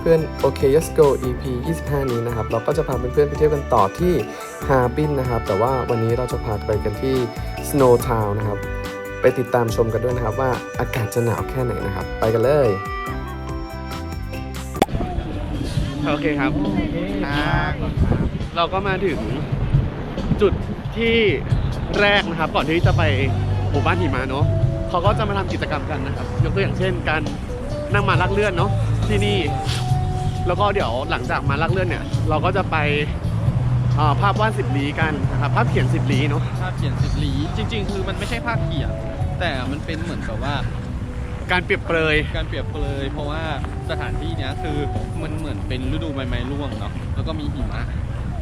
เพื่อนๆโอเค Yes Go EP 25 นี้นะครับ เราก็จะพาเพื่อนๆไปเที่ยวกันต่อที่ฮาร์บินนะครับ แต่ว่าวันนี้เราจะพาไปกันที่ Snow Town นะครับ ไปติดตามชมกันด้วยนะครับว่าอากาศจะหนาวแค่ไหนนะครับ ไปกันเลย โอเคครับอ่าเราก็มาถึงจุดที่แรกนะครับ ก่อนที่จะไปหมู่บ้านหิมะเนาะเขาก็จะมาทำกิจกรรมกันนะครับ ยกตัวอย่างเช่นการนั่งมาลักเลื่อนเนาะ ที่นี่ แล้วก็เดี๋ยวหลังจากมาลักเลื่อนเนี่ย เราก็จะไปอ่าภาพวาดสิบลี้กันนะครับภาพเขียนสิบลี้เนาะภาพเขียนสิบหลีจริง ๆ คือมันไม่ใช่ภาพเขียน แต่มันเป็นเหมือนกับว่า การเปรียบเปรยการเปรียบเปรยเพราะว่าสถานที่เนี้ยคือมันเหมือนเป็นฤดูใบไม้ร่วงเนาะแล้วก็มีหิมะ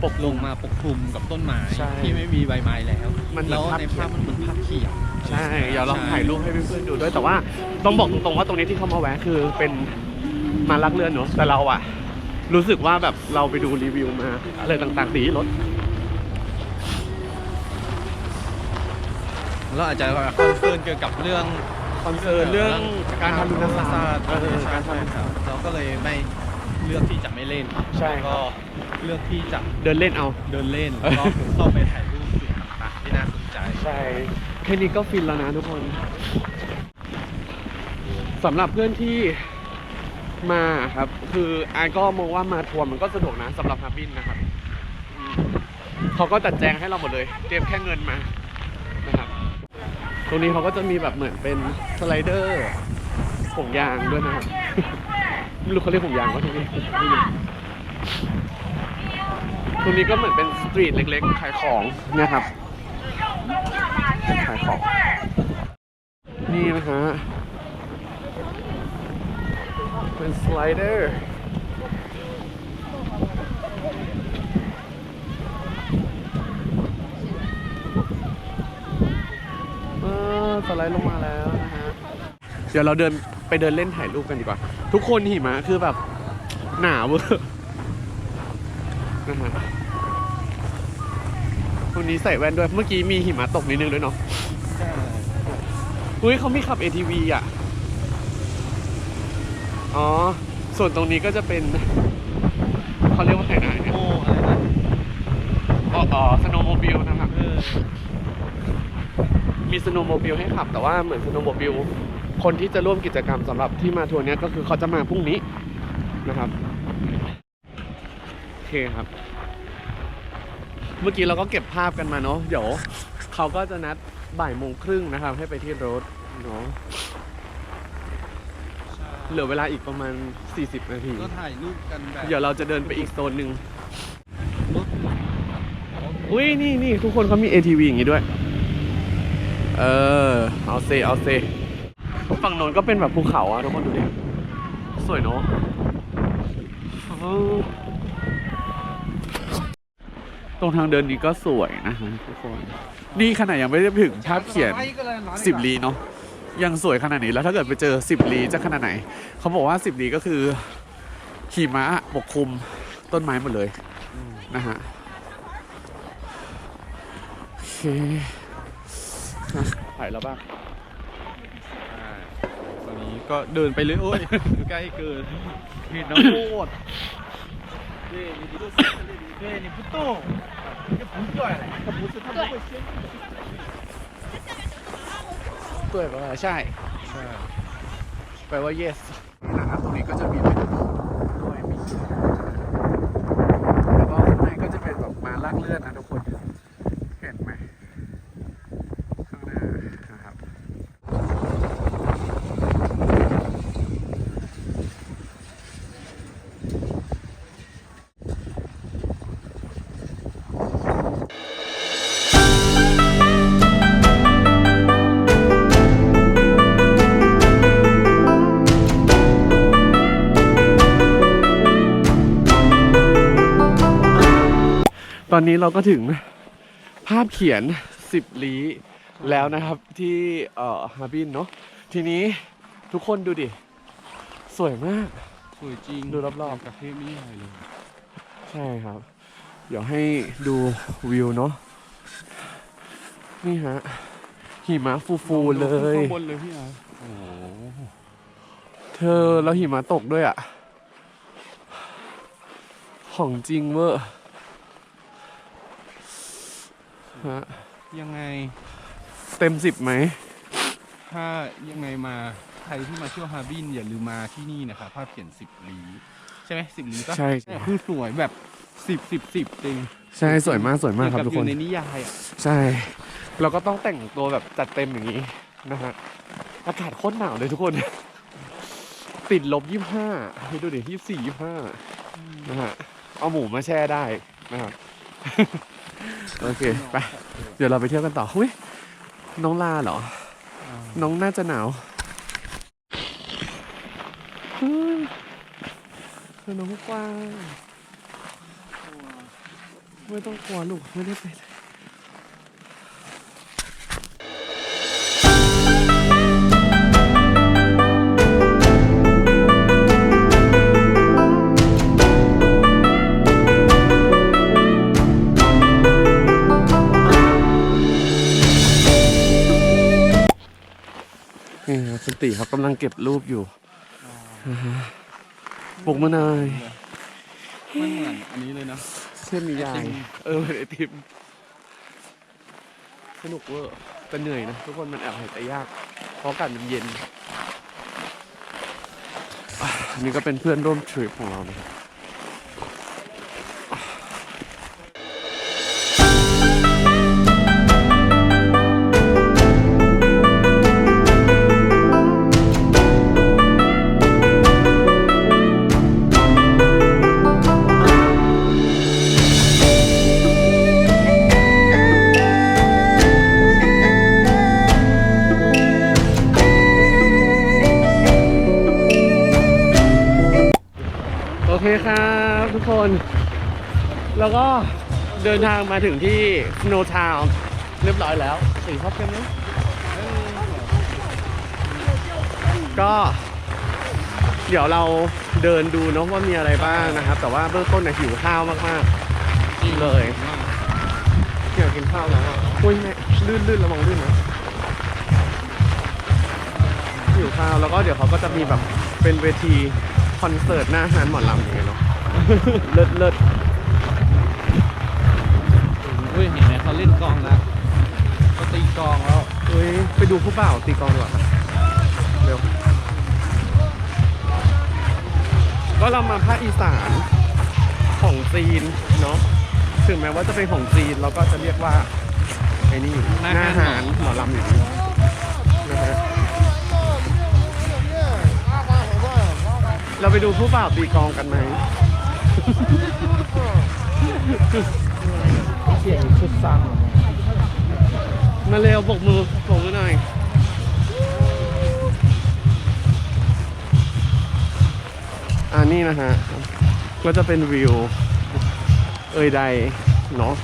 ปกลงมาปกคลุมกับต้นไม้ใช่ที่ไม่มีใบไม้แล้วมันเหมือนแล้วภาพในเขียนภาพมันเหมือนภาพเขียนใช่เดี๋ยวเราถ่ายรูปให้เพื่อนๆดูด้วยแต่ว่าต้องบอกตรงๆว่าตรงนี้ที่เขามาแวะคือเป็น มาลักเลื่อนเนาะแต่เราอะรู้สึกว่าแบบเราไปดูรีวิวมาอะไรต่างๆสีรถเราอาจจะคอนเซิร์นเกี่ยวกับเรื่องคอนเซิร์นเรื่องการทำรุณศาสตร์เออการใช่ทำครับเราก็เลยไม่เลือกที่จะไม่เล่นใช่แล้วก็เลือกที่จะเดินเล่นเอาเดินเล่นเออก็เข้าไปถ่ายรูปจุดต่างๆที่น่าสนใจใช่แค่นี้ก็ฟินแล้วนะทุกคนสำหรับเพื่อนที่ มาครับ คือไอาก็มองว่ามาทัวร์มันก็สะดวกนะสำหรับฮาบินนะครับเขาก็จัดแจงให้เราหมดเลย เตรียมแค่เงินมานะครับ ตรงนี้เขาก็จะมีแบบเหมือนเป็นสไลเดอร์ห่วงยางด้วยนะครับไม่รู้เขาเรียกห่วงยางว่าตรงนี้ไรตรงนี้ก็เหมือนเป็นสตรีทเล็กๆขายของเนะครับขายของนี่นะฮะ เป็นสไลเดอร์เออสไลด์ลงมาแล้วนะฮะ เดี๋ยวเราเดินไปเดินเล่นถ่ายรูปกันดีกว่า ทุกคนหิมะคือแบบหนาวเวอร์นะฮะวันนี้ใส่แว่นด้วย เมื่อกี้มีหิมะตกนิดนึงด้วยเนาะอุ้ยเขามีขับ ATV อะ อ๋อ ส่วนตรงนี้ก็จะเป็นเขาเรียกว่าไงนะเนี่ยโอ้อะไรนะอ๋ออ๋อสโนว์โมบิลนะครับ เออมีสโนว์โมบิลให้ขับ แต่ว่าเหมือนสโนว์โมบิลคนที่จะร่วมกิจกรรมสำหรับที่มาทัวร์เนี้ยก็คือเขาจะมาพรุ่งนี้นะครับโอเคครับ เมื่อกี้เราก็เก็บภาพกันมาเนาะเดี๋ยวเขาก็จะนัดบ่ายโมงครึ่งนะครับ ให้ไปที่รถเนาะ เหลือเวลาอีกประมาณ 40 นาที ก็ถ่ายรูปกันแบบเดี๋ยวเราจะเดินไปอีกโซนหนึ่งรถอุ้ยนี่นี่ทุกคนเขามี ATV อย่างงี้ด้วย เออ เอาเซ เอาเซ ฝั่งโน้นก็เป็นแบบภูเขาอะทุกคนดูดิ สวยเนาะเออตรงทางเดินนี้ก็สวยนะฮะทุกคน นี่ขนาดยังไม่ได้ถึงภาพเขียนสิบลีเนาะ ยังสวยขนาดนี้แล้วถ้าเกิดไปเจอ 10 ลีจะขนาดไหน เขาบอกว่า 10 ลีก็คือขี่ม้าปกคลุมต้นไม้หมดเลยนะฮะโอเคถ่ายแล้วบ้างตอนนี้ก็เดินไปเลยโอ้ยใกล้เกินเห็นน้ำโคตรเฮ้ยนี่พุโต้นี่พุโต้อะไรพุโต้ทำไม เปื่อยปะใช่ใช่แปลว่า yes นี่นะครับตรงนี้ก็จะมีเป็นด้วยมีแล้วก็ข้างในก็จะเป็นแบบมาลากเลื่อนนะทุกคน อนนี้เราก็ถึงภาพเขียน10ลี้แล้วนะครับที่เอ่อฮาร์บินเนาะทีนี้ทุกคนดูดิ สวยมาก สวยจริงดูรอบๆกับเทพไม่ใหญ่เลยใช่ครับ เดี๋ยวให้ดูวิวเนาะนี่ฮะหิมะฟูๆเลยข้างบนเลยพี่อาร์โอ้โหเธอแล้วหิมะตกด้วยอะ ของจริงเวอร์ ฮะยังไงเต็มสิบไหม ถ้ายังไงมาใครที่มาเที่ยวฮาร์บินอย่าลืมมาที่นี่นะคะภาพเขียนสิบลีใช่ไหมสิบลีก็ใช่คือสวยแบบสิบสิบสิบจริงใช่สวยมากสวยมากครับเหทุกคนอยู่ในนิยายอะใช่ เราก็ต้องแต่งตัวแบบจัดเต็มอย่างนี้นะฮะ อากาศโคตรหนาวเลยทุกคน ติดลบยี่ห้าให้ดูดิยี่สี่ยี่ห้านะฮะ เอาหมูมาแช่ได้นะครับ โอเคไปเดี๋ยวเราไปเที่ยวกันต่อหุ้ยน้องลาเหรอ น้องน่าจะหนาวคือน้องกวางไม่ต้องกลัวลูกไม่ได้เป็น ครับคุณตีเขากำลังเก็บรูปอยู่าฮะปลุกมานายไม่เหมือนอันนี้เลยนะเส้นมียาไอติยมเออเป็นไอติมสนุกเวอร์แต่เหนื่อยนะทุกคนมันแอบหายใจยาก เพราะอากาศมันเย็นอะอันนี้ก็เป็นเพื่อนร่วมทริปของเรานะครับ แล้วก็เดินทางมาถึงที่ Snow Town เรียบร้อยแล้ว สีชอบกันไหมก็เดี๋ยวเราเดินดูเนาะว่ามีอะไรบ้างนะครับ แต่ว่าเบื้องต้นเนี่ยหิวข้าวมากๆเลยอยากกินข้าวแล้วอุ้ยแม่ลื่นลื่นระวังลื่นนะหิวข้าวแล้วก็เดี๋ยวเขาก็จะมีแบบเป็นเวทีคอนเสิร์ตหน้าฮานหมอลำอย่างเงี้ยเนาะ เลิศเลิศเฮ้ยเห็นไหมเขาเล่นกลองแล้วเขาตีกลองแล้วเฮ้ยไปดูผู้บ่าวตีกลองดีกว่าปะเร็วก็เรามาภาคอีสานของจีนเนาะถึงแม้ว่าจะเป็นของจีนเราก็จะเรียกว่าไอ้นี่หน้าอาหารหมอลำอยู่ดีนะฮะเราไปดูผู้บ่าวตีกลองกันไหม เสียงชุดซังมาเร็วบกมือโบกมือหน่อยอันนี้นะฮะ ก็จะเป็นวิว เอ่ยใดเนาะ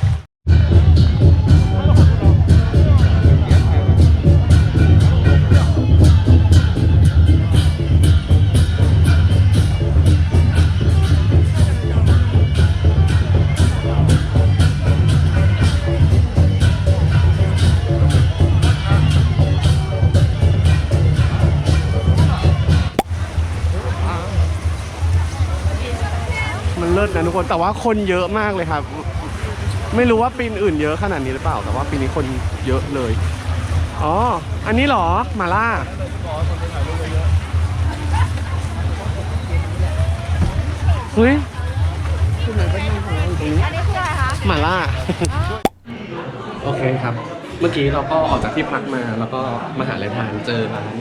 มันเลิศนะทุกคน แต่ว่าคนเยอะมากเลยครับ ไม่รู้ว่าปีอื่นเยอะขนาดนี้หรือเปล่า แต่ว่าปีนี้คนเยอะเลย อ๋อ อันนี้เหรอมาล่า เฮ้ยที่ไหนก็นั่งของเราอยู่ตรงนี้อันนี้คืออะไรคะ หมาล่า โอเคครับ เมื่อกี้เราก็ออกจากที่พักมาแล้วก็มาหาอะไรทานเจอร้าน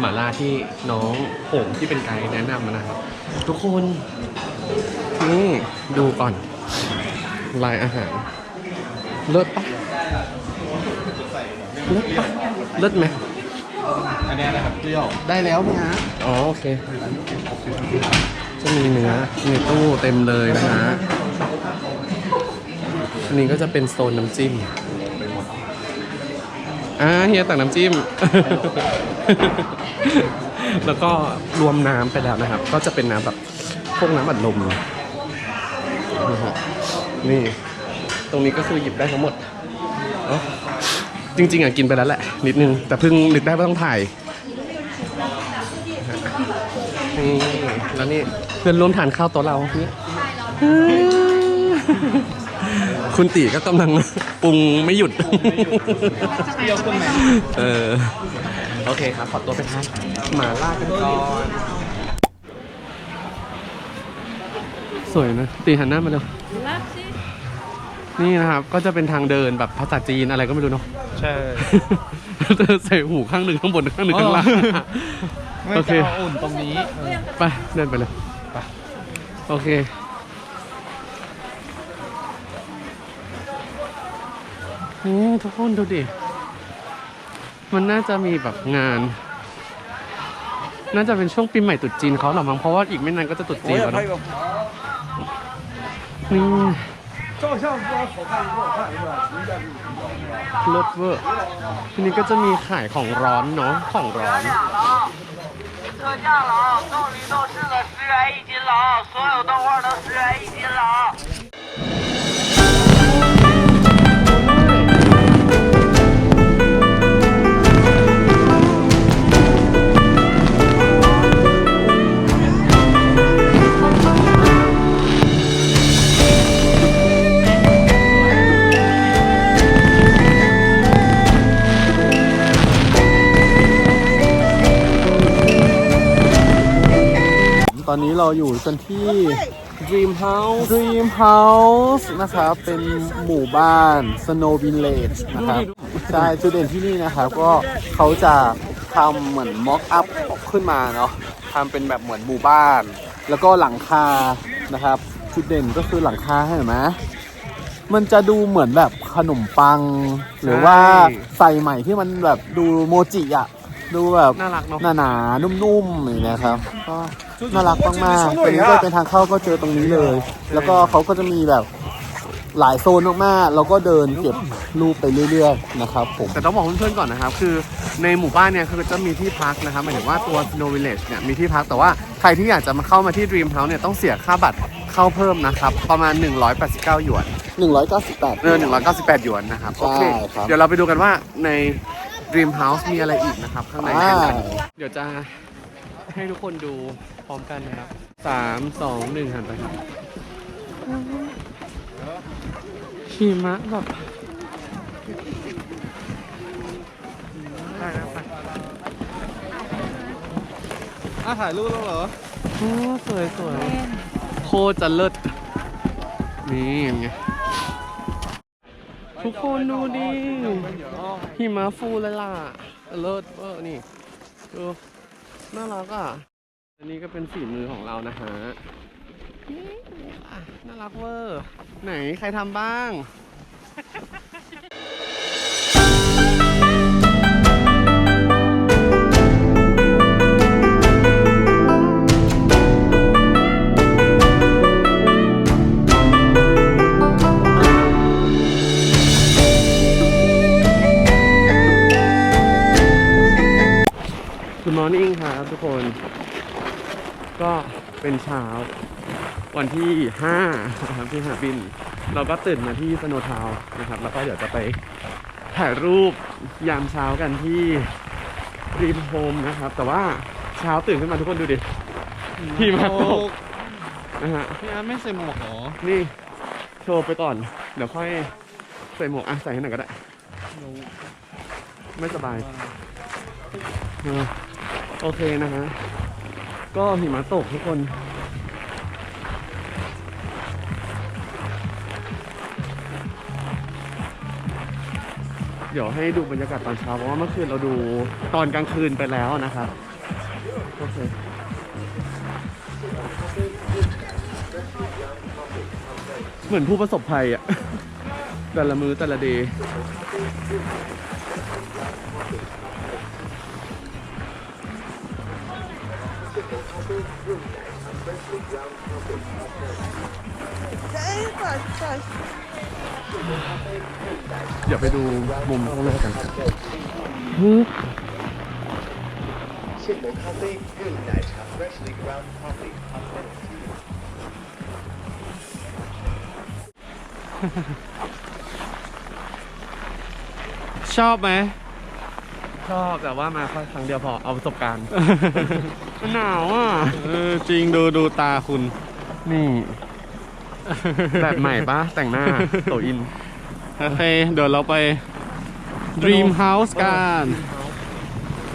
หมาล่าที่น้องโหงที่เป็นไกด์แนะนำมานะครับ ทุกคนนี่ดูก่อน ลายอาหาร เลิศปะเลิศปะเลิศไหมอันนี้อะไรครับเปรี้ยวได้แล้วไหมฮะอ๋อโอเค จะมีเนื้อในตู้เต็มเลยนะฮะอันนี้ก็จะเป็นโซนน้ำจิ้ม อ่าเฮียตักน้ำจิ้ม แล้วก็รวมน้ำไปแล้วนะครับ ก็จะเป็นน้ำแบบพวกน้ำอัดลมนะฮะนี่ ตรงนี้ก็คือหยิบได้ทั้งหมดเอ้าจริง ๆอะกินไปแล้วแหละ นิดนึง แต่เพิ่งนึกได้ว่าต้องถ่ายนี่แล้วนี่เพื่อนร่วมทานข้าวโต๊ะเรานี่คุณตีก็กำลัง ปรุงไม่หยุดเปรี้ยวขึ้นไหมเออ โอเคครับ ขอตัวไปทานหมาล่ากันก่อนสวยนะ ตีหันหน้ามาเร็วนี่นะครับ ก็จะเป็นทางเดินแบบภาษาจีนอะไรก็ไม่รู้เนาะ ใช่ เธอใส่หูข้างหนึ่งข้างบนข้างหนึ่งข้างล่าง ไม่โอเค จะเอาอุ่นตรงนี้เออไปเดินไปเลย ไป โอเค นี่ทุกคนดูดิ มันน่าจะมีแบบงาน น่าจะเป็นช่วงปีใหม่ตรุษจีนเขาหรอมั้ง เพราะว่าอีกไม่นานก็จะตรุษจีนแล้วเนอะนี่รถเวอร์ทีนี้ก็จะมีขายของร้อนเนาะ ของร้อน 特价了啊！冻梨冻柿子十元一斤了啊！所有豆花都十元一斤了 อนนี้เราอยู่กันที่ Dream House Dream House นะครับ เป็นหมู่บ้าน Snow Village นะครับ ใช่ จุดเด่นที่นี่นะครับ ก็เขาจะทำเหมือน mock up ขึ้นมาเนาะทำเป็นแบบเหมือนหมู่บ้าน แล้วก็หลังคานะครับ จุดเด่นก็คือหลังคาเห็นไหมมันจะดูเหมือนแบบขนมปัง หรือว่าใส่ใหม่ที่มันแบบดูโมจิอะ ดูแบบน่ารักเนาะหนาๆนุ่มๆอย่างเงี้ยครับก็น่ารักมากๆตรงนี้ก็เป็นทางเข้าก็เจอตรงนี้เลย แล้วก็เขาก็จะมีแบบหลายโซนมากๆแล้วก็เดินเก็บรูปไปเรื่อยๆนะครับผม แต่ต้องบอกเพื่อนๆก่อนนะครับ คือในหมู่บ้านเนี่ยคือจะมีที่พักนะครับหมายถึงว่าตัว Snow Village เนี่ยมีที่พักแต่ว่าใครที่อยากจะมาเข้ามาที่ Dream House เนี่ยต้องเสียค่าบัตรเข้าเพิ่มนะครับ ประมาณ 189หยวน 198 เออ198หยวนนะครับ โอเค ใช่ครับ เดี๋ยวเราไปดูกันว่าใน Dream House มีอะไรอีกนะครับ ข้างในอ่าเดี๋ยวจะให้ทุกคนดูพร้อมกันนะครับสามสองหนึ่งหันไปครับหิมะแบบไปแล้วไปอะถ่ายรูปแล้วเหรอโอ้สวยสวยโคตรจะเลิศนี่ไง ทุกคนดูดิหิมะฟูเลยล่ะเลิศเวอร์นี่ดูน่ารักอะ อันนี้ก็เป็นฝีมือของเรานะฮะนี่อะน่ารักเวอร์ ไหนใครทำบ้าง คุณมอร์นิ่งครับทุกคน ก็เป็นเช้า วันที่5นะครับที่หาบิน เราก็ตื่นมาที่สโนทาวนะครับ แล้วก็เดี๋ยวจะไปถ่ายรูปยามเช้ากันที่รีมโฮมนะครับ แต่ว่าเช้าตื่นขึ้นมาทุกคนดูดิที่มาตก นะฮะ พี่อาร์ตไม่ใส่หมวกเหรอนี่โชว์ไปก่อน เดี๋ยวค่อยใส่หมวกอะใส่ให้หน่อยก็ได้ไม่สบาย เออ โอเคนะฮะ ก็หิมะตกทุกคนเดี๋ยวให้ดูบรรยากาศตอนเช้าเพราะว่าเมื่อคืนเราดูตอนกลางคืนไปแล้วนะครับโอเคเหมือนผู้ประสบภัยอะแต่ละมือแต่ละเดย์ เดี๋ยวไปดูมุมข้างหน้ากันครัชอบไหม ชอบแต่ว่ามาแค่ครั้งเดียวพอเอาประสบการณ์ มันหนาวอะ เออจริงดูดูตาคุณ นี่ แบบใหม่ปะแต่งหน้าโตอิน โอเค เดี๋ยวเราไป Dream House กัน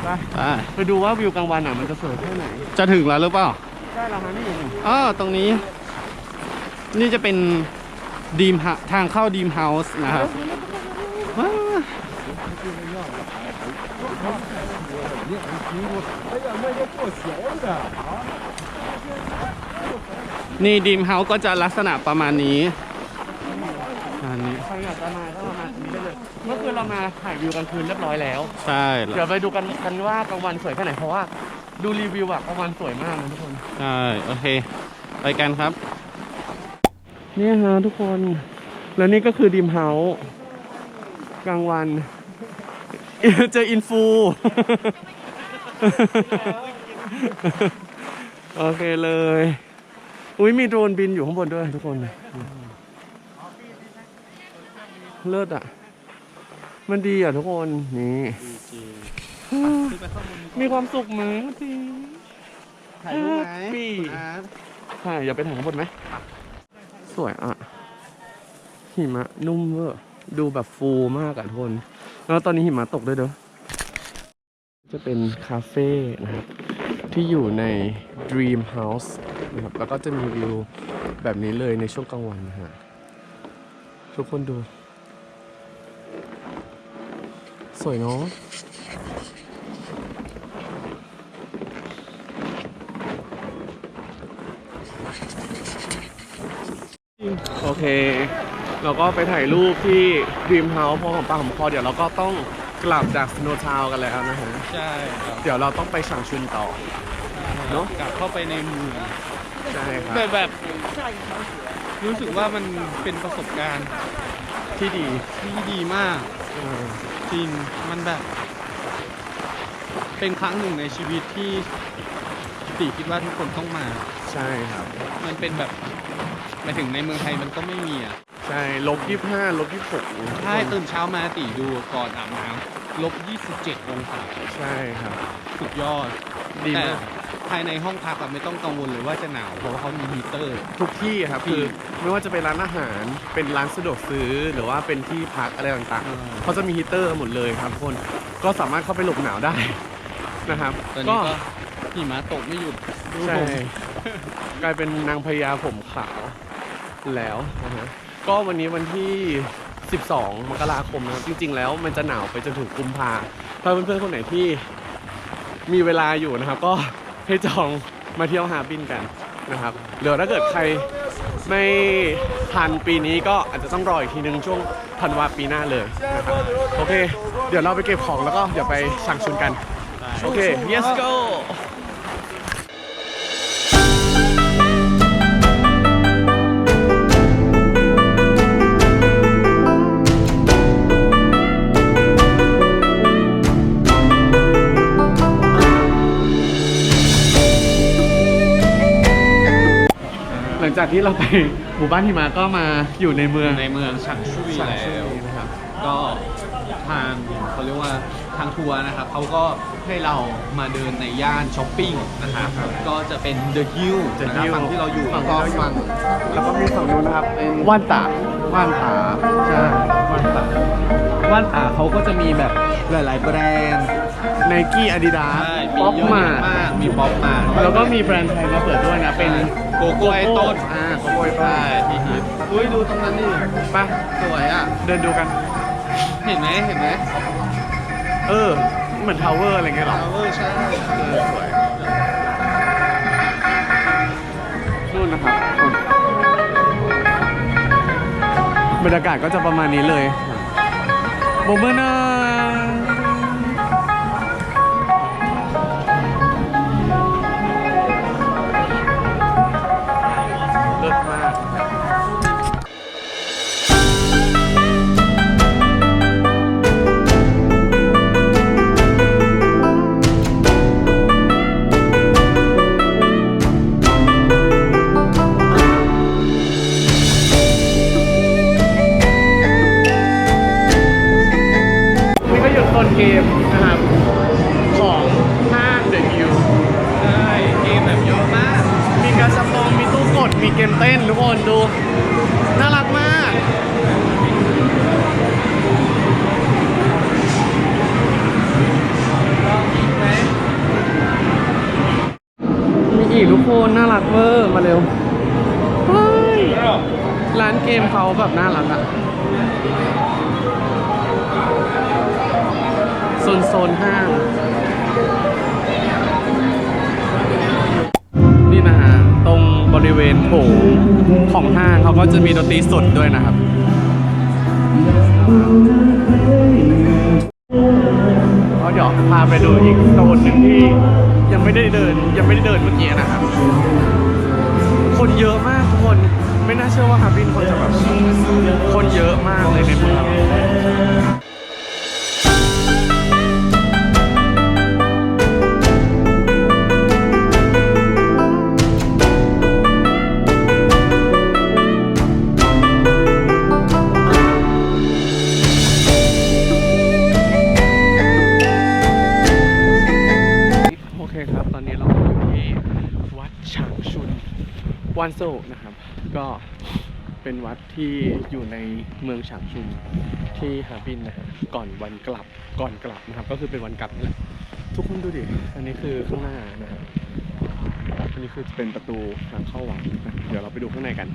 ไป ไปไปดูว่าวิวกลางวันอะมันจะสวยแค่ไหน จะถึงแล้วหรือเปล่าได้แล้วฮะนี่อ๋อตรงนี้ นี่จะเป็นดีมทางเข้าดีมเฮาส์นะครับว้า วนี่ดีมเฮาส์ก็จะลักษณะประมาณนี้อันนี้ใครอยากจะมาก็มาตรงนี้ได้เลย เมื่อคืนเรามาถ่ายวิวกลางคืนเรียบร้อยแล้ว ใช่เดี๋ยวไปดูกันกันว่ากลางวันสวยแค่ไหน เพราะว่าดูรีวิวอะกลางวันสวยมากนะทุกคน ใช่โอเค ไปกันครับ เนี่ยฮะทุกคน แล้วนี่ก็คือดีมเฮาส์กลางวัน เจออินฟู โอเคเลย อุ้ยมีโดรนบินอยู่ข้างบนด้วยทุกคนเลิศอะ มันดีอะทุกคน นี่ มีความสุขไหมจริงถ่ายรูปไหมแฮปปี้คุณอาร์ตใช่อย่าไปถ่ายข้างบนไหม สวยอะ หิมะนุ่มเวอร์ดูแบบฟูมากอะทุกคน แล้วตอนนี้หิมะตกด้วยเด้อจะเป็นคาเฟ่นะครับ ที่อยู่ใน Dream House นะครับ แล้วก็จะมีวิวแบบนี้เลยในช่วงกลางวันนะฮะทุกคนดู สวยเนาะโอเค เราก็ไปถ่ายรูปที่ Dream House พอของปากของคอเดี๋ยวเราก็ต้องกลับจาก Snow Town กันแล้วนะฮะใช่ครับเดี๋ยวเราต้องไปฉางชุนต่อ เนอะ กลับเข้าไปในเมืองใช่ครับแต่แบบรู้สึกว่ามันเป็นประสบการณ์ที่ดีที่ดีมากเออจริง มันแบบ เป็นครั้งหนึ่งในชีวิตที่ติคิดว่าทุกคนต้องมา ใช่ครับ มันเป็นแบบหมายถึงในเมืองไทยมันก็ไม่มีอะ ใช่ลบยี่ห้าลบยี่หกใช่ตื่นเช้ามาติดูก่อนอาบน้ำลบ27องศาใช่ครับ สุดยอดดีแต่มากภายในห้องพักอะไม่ต้องกังวลเลยว่าจะหนาวเพราะว่าเขามีฮีเตอร์ ทุกที่ครับที่คือไม่ว่าจะเป็นร้านอาหารเป็นร้านสะดวกซื้อหรือว่าเป็นที่พักอะไรต่างเออๆเขาจะมีฮีเตอร์หมดเลยครับทุกคนก็สามารถเข้าไปหลบหนาวได้นะครับตอนนี้ก็หิมะตกไม่หยุดดูใช่ผมกลายเป็นนางพญาผมขาวแล้วนะฮะ ก็วันนี้วันที่ 12 มกราคมนะครับ จริง ๆ แล้วมันจะหนาวไปจนถึงกุมภาถ้าเพื่อนๆคนไหนที่มีเวลาอยู่นะครับ ก็ให้จองมาเที่ยวหาบินกันนะครับหรือถ้าเกิดใครไม่ทันปีนี้ก็อาจจะต้องรออีกทีนึงช่วงธันวาปีหน้าเลยนะครับโอเค เดี๋ยวเราไปเก็บของแล้วก็เดี๋ยวไปสั่งชุนกัน โอเค yes go ลังจากที่เราไปหมู่บ้านหิมะก็มาอยู่ในเมือง ในเมืองฉางชุยฉางแล้ชุวยนะครับ ก็ทางเขาเรียกว่าทางทัวร์นะครับเขาก็ให้เรามาเดินในย่านช้อปปิ้งนะครับ ก็จะเป็น The Hill The นะครับ Hill ฝั่งที่เราอยู่ฝั่งที่เราอยู่ ฝั่งแล้วก็มีฝั่งนู้นนะครับเป็นว่านตาว่านผาใช่ว่านผาว่านผาเขาก็จะมีแบบหลาย ๆ แบรนด์ ไนกี้อาดิดาสใช่มีป๊อปเยอะมาแยะมากมีป๊อปมาแล้วก็มีแบรนด์ไทยมาเปิดด้วยนะ เป็นโกโก้ไอต้นอ่าโกโก้ไอต้นใช่ที่ฮิตอุ้ยดูตรงนั้นดิไปสวยอะ เดินดูกัน เห็นไหมเห็นไหมเออ เหมือนทาวเวอร์อะไรเงี้ยเหรอเออใช่เออสวยนู่นนะครับบรรยากาศก็จะประมาณนี้เลยโบเบอร์นาเเกมนะครับ ของห้างเดอะฮิลใช่เกมแบบเยอะมาก มีการจำลองมีตู้กด มีเกมเต้นทุกคนดู น่ารักมาก มีอีทุกคนน่ารักเวอร์มาเร็วร้านเกมเขาแบบน่ารักอะ นโซนห้างนี่นะฮะตรงบริเวณโถงของห้างเขาก็จะมีดนตรีสดด้วยนะครับก็เดี๋ยวพาไปดูอีกโซนหนึ่งที่ยังไม่ได้เดินยังไม่ได้เดินเมื่อกี้นะครับคนเยอะมากทุกคนไม่น่าเชื่อว่าฮาร์บินคนจะแบบคนเยอะมากเลยในเมืองานโซนะครับ ก็เป็นวัดที่อยู่ในเมืองฉางชุนที่ฮาบินนะฮะก่อนวันกลับก่อนกลับนะครับ ก็คือเป็นวันกลับนี่แหละทุกคนดูดิอันนี้คือข้างหน้านะฮะอันนี้คือเป็นประตูทางเข้าวัดเดี๋ยวเราไปดูข้างในกัน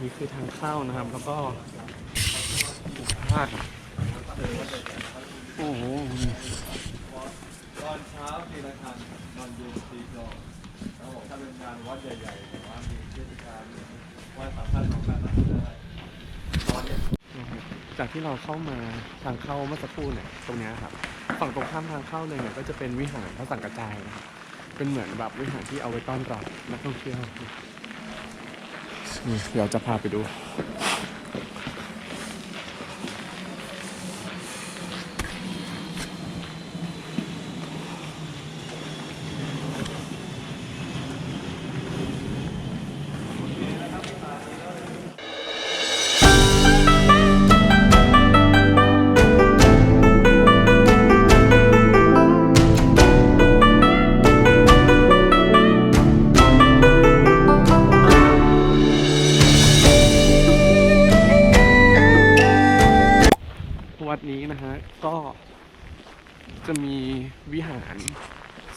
นี่คือทางเข้านะครับ แล้วก็พาดโอ้โหตอนเช้าทีละคันตอนเย็นตีสองแล้วผมถ้าเป็นงานวัดใหญ่ๆแต่ว่ามีเทศกาลวันสำคัญของการได้ตอนนี้จากที่เราเข้ามาทางเข้าเมื่อสักครู่เนี่ยตรงนี้ครับฝั่งตรงข้ามทางเข้าเลยเนี่ยก็จะเป็นวิหารพระสังกระจายนะครับเป็นเหมือนแบบวิหารที่เอาไว้ต้อนรับนักท่องเที่ยว เดี๋ยวจะพาไปดู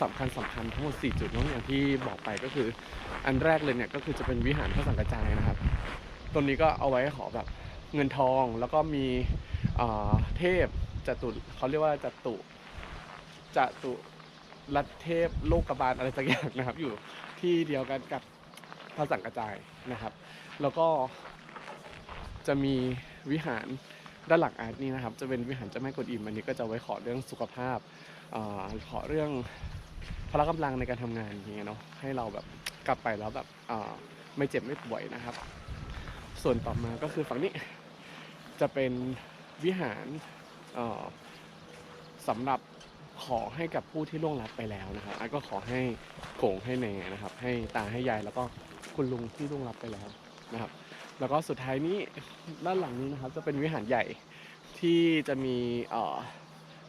สำคัญสำคัญทั้งหมด 4 จุดเนอะอย่างที่บอกไปก็คือ อันแรกเลยเนี่ยก็คือจะเป็นวิหารพระสังกระจายนะครับตรงนี้ก็เอาไว้ขอแบบเงินทองแล้วก็มีเทพจตุเขาเรียกว่าจตุจตุรัตเทพโลกบาลอะไรสักอย่างนะครับ อยู่ที่เดียวกันกับพระสังกระจายนะครับ แล้วก็จะมีวิหารด้านหลังอาร์ตนี่นะครับ จะเป็นวิหารเจ้าแม่กวนอิมอันนี้ก็จะไว้ขอเรื่องสุขภาพอขอเรื่อง พละกำลังในการทำงานอย่างเงี้ยเนาะให้เราแบบกลับไปแล้วแบบอไม่เจ็บไม่ป่วยนะครับ ส่วนต่อมาก็คือฝั่งนี้จะเป็นวิหารสำหรับขอให้กับผู้ที่ล่วงลับไปแล้วนะครับอาร์ตก็ขอให้โกงให้แน่นะครับ ให้ตาให้ยายแล้วก็คุณลุงที่ล่วงลับไปแล้วนะครับ แล้วก็สุดท้ายนี้ด้านหลังนี้นะครับ จะเป็นวิหารใหญ่ที่จะมี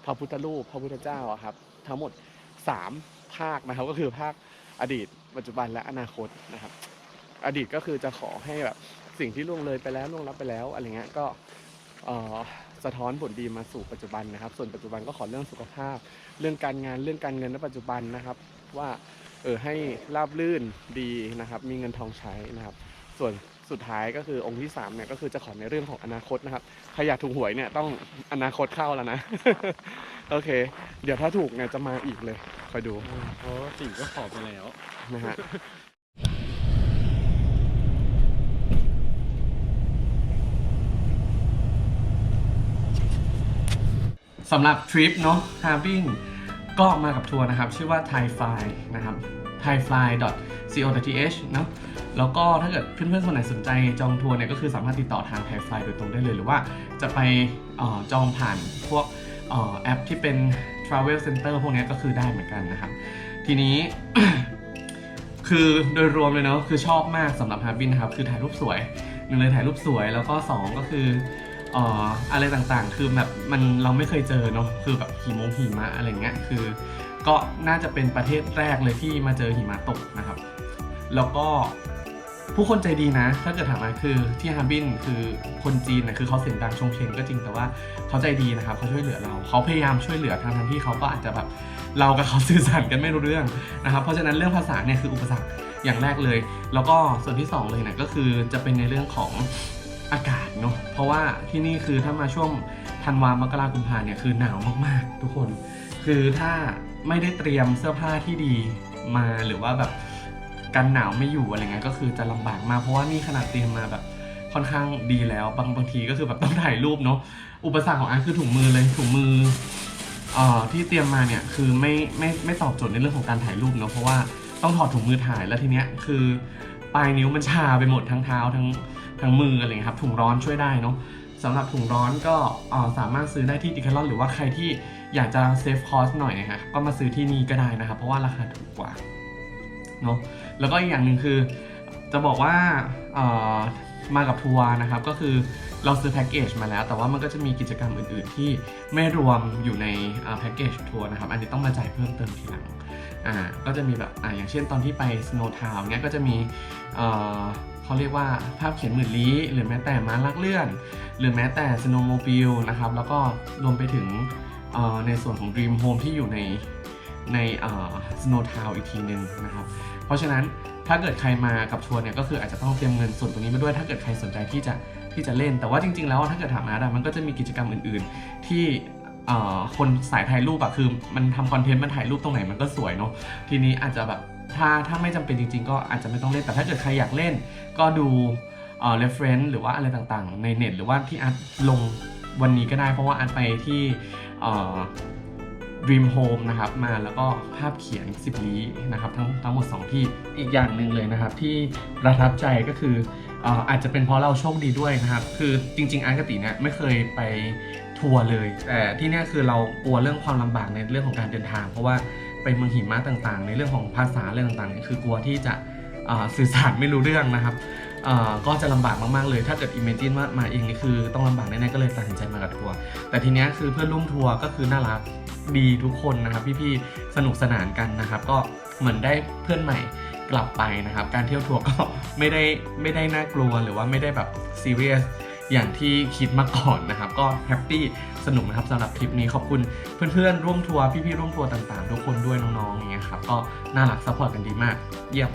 พระพุทธรูปพระพุทธเจ้าครับ ทั้งหมด 3 ภาคนะครับก็คือภาคอดีต ปัจจุบันและอนาคตนะครับ อดีตก็คือจะขอให้แบบสิ่งที่ล่วงเลยไปแล้วล่วงลับไปแล้วอะไรเงี้ยก็สะท้อนผลดีมาสู่ปัจจุบันนะครับ ส่วนปัจจุบันก็ขอเรื่องสุขภาพ เรื่องการงานเรื่องการเงินในปัจจุบันนะครับ ว่าเออให้ราบรื่นดีนะครับ มีเงินทองใช้นะครับ ส่วนสุดท้ายก็คือองค์ที่3เนี่ยก็คือจะขอในเรื่องของอนาคตนะครับใครอยากถูกหวยเนี่ยต้องอนาคตเข้าแล้วนะ โอเค เดี๋ยวถ้าถูกเนี่ยจะมาอีกเลย คอยดูเพราะว่าสี่ก็ขอไปแล้วนะฮะสำหรับทริปเนาะฮาร์บินก็มากับทัวร์นะครับ ชื่อว่า thaifly นะครับ thaifly.co.th เนาะแล้วก็ถ้าเกิดเพื่อนๆคนไหนสนใจจองทัวร์เนี่ยก็คือสามารถติดต่อทาง thaifly โดยตรงได้เลยหรือว่าจะไปเออจองผ่านพวกเอ่อ แอปที่เป็น Travel Center พวกนี้ก็คือได้เหมือนกันนะครับ ทีนี้ คือโดยรวมเลยเนาะคือชอบมากสำหรับฮาร์บินนะครับ คือถ่ายรูปสวยหนึ่งเลยถ่ายรูปสวยแล้วก็สองก็คืออ่ออะไรต่างๆ คือแบบมันเราไม่เคยเจอเนาะคือแบบหิมงหิมะอะไรเงี้ยคือ ก็น่าจะเป็นประเทศแรกเลยที่มาเจอหิมะตกนะครับ แล้วก็ ผู้คนใจดีนะ ถ้าเกิดถามมาคือที่ฮาร์บินคือคนจีนนะคือเขาเสียงดังชงเชงก็จริงแต่ว่าเขาใจดีนะครับเขาช่วยเหลือเรา เขาพยายามช่วยเหลือทางทางที่เขาก็อาจจะแบบเรากับเขาสื่อสารกันไม่รู้เรื่องนะครับเพราะฉะนั้นเรื่องภาษาเนี่ยคืออุปสรรคอย่างแรกเลย แล้วก็ส่วนที่สองเลยเนี่ยก็คือจะเป็นในเรื่องของอากาศเนาะเพราะว่าที่นี่คือถ้ามาช่วงธันวามกรากุมภาเนี่ยคือหนาวมากๆ ทุกคน คือถ้าไม่ได้เตรียมเสื้อผ้าที่ดีมาหรือว่าแบบ กันหนาวไม่อยู่อะไรเงี้ยก็คือจะลำบากมากเพราะว่านี่ขนาดเตรียมมาแบบค่อนข้างดีแล้วบางบางทีก็คือแบบต้องถ่ายรูปเนาะอุปสรรคของอันคือถุงมือเลยถุงมือเอ่อที่เตรียมมาเนี่ยคือไม่ไม่ไม่ตอบโจทย์ในเรื่องของการถ่ายรูปเนาะเพราะว่าต้องถอดถุงมือถ่ายแล้วทีเนี้ยคือปลายนิ้วมันชาไปหมดทั้งเท้าทั้งทั้งมืออะไรเงี้ยครับถุงร้อนช่วยได้เนาะสำหรับถุงร้อนก็สามารถซื้อได้ที่ดิคา t ลอนหรือว่าใครที่อยากจะเซฟคอสหน่อยนะฮะก็มาซื้อที่นี่ก็ได้นะครับเพราะว่าราคาถูกกว่าเนาะ แล้วก็อีกอย่างหนึ่งคือ จะบอกว่าเออมากับทัวร์นะครับ ก็คือเราซื้อแพ็กเกจมาแล้ว แต่ว่ามันก็จะมีกิจกรรมอื่นๆ ที่ไม่รวมอยู่ในแพ็กเกจทัวร์นะครับ อันนี้ต้องมาจ่ายเพิ่มเติมทีหลังอ่าก็จะมีแบบอ่าอย่างเช่นตอนที่ไป Snow Town เนี้ยก็จะมีเอ่อเขาเรียกว่าภาพเขียนหมื่นลี้หรือแม้แต่ม้าลักเลื่อน หรือแม้แต่ Snowmobile นะครับ แล้วก็รวมไปถึงในส่วนของ Dream Home ที่อยู่ใน ในเอ่อ Snow Town อีกทีหนึ่งนะครับ เพราะฉะนั้นถ้าเกิดใครมากับทัวร์เนี่ยก็คืออาจจะต้องเตรียมเงินส่วนตรงนี้มาด้วย ถ้าเกิดใครสนใจที่จะที่จะเล่น แต่ว่าจริง ๆ แล้วถ้าเกิดถามอาร์ตอะมันก็จะมีกิจกรรมอื่น ๆ ที่เอ่อคนสายถ่ายรูปอะคือมันทำคอนเทนต์มันถ่ายรูปตรงไหนมันก็สวยเนาะทีนี้อาจจะแบบถ้าถ้าไม่จำเป็นจริง ๆ ก็อาจจะไม่ต้องเล่นแต่ถ้าเกิดใครอยากเล่น ก็ดูเอ่อ reference หรือว่าอะไรต่างๆ ในเน็ต หรือว่าที่อาร์ตลงวันนี้ก็ได้ เพราะว่าอาร์ตไปที่เอ่อ Dream Home นะครับมาแล้วก็ภาพเขียน 10 ลี้นะครับทั้งทั้งหมด 2 ที่อีกอย่างหนึ่งเลยนะครับที่ประทับใจก็คือเอ่อาจจะเป็นเพราะเราโชคดีด้วยนะครับ คือจริง ๆอาร์ตกติเนี่ยไม่เคยไปทัวร์เลยแต่ที่เนี่ยคือเรากลัวเรื่องความลำบากในเรื่องของการเดินทาง เพราะว่าไปเมืองหิมะต่างๆ ในเรื่องของภาษาเรื่องต่างๆเนี่ยคือกลัวที่จะสื่อสารไม่รู้เรื่องนะครับก็จะลำบากมากๆเลย ถ้าเกิด Imagine ว่ามาเองนี่คือต้องลำบากแน่ๆก็เลยตัดสินใจมากับทัวร์แต่ทีเนี้ยคือเพื่อนร่วมทัวร์ก็คือน่ารัก ดีทุกคนนะครับ พี่ๆสนุกสนานกันนะครับ ก็เหมือนได้เพื่อนใหม่กลับไปนะครับ การเที่ยวทัวร์ก็ไม่ได้ไม่ได้น่ากลัวหรือว่าไม่ได้แบบซีเรียสอย่างที่คิดมาก่อนนะครับ ก็แฮปปี้สนุกนะครับสำหรับทริปนี้ขอบคุณเพื่อนๆร่วมทัวร์พี่ๆร่วมทัวร์ต่างๆ ทุกคนด้วยน้องๆอย่างเงี้ยครับก็น่ารักซัพพอร์ตกันดีมาก เยี่ยม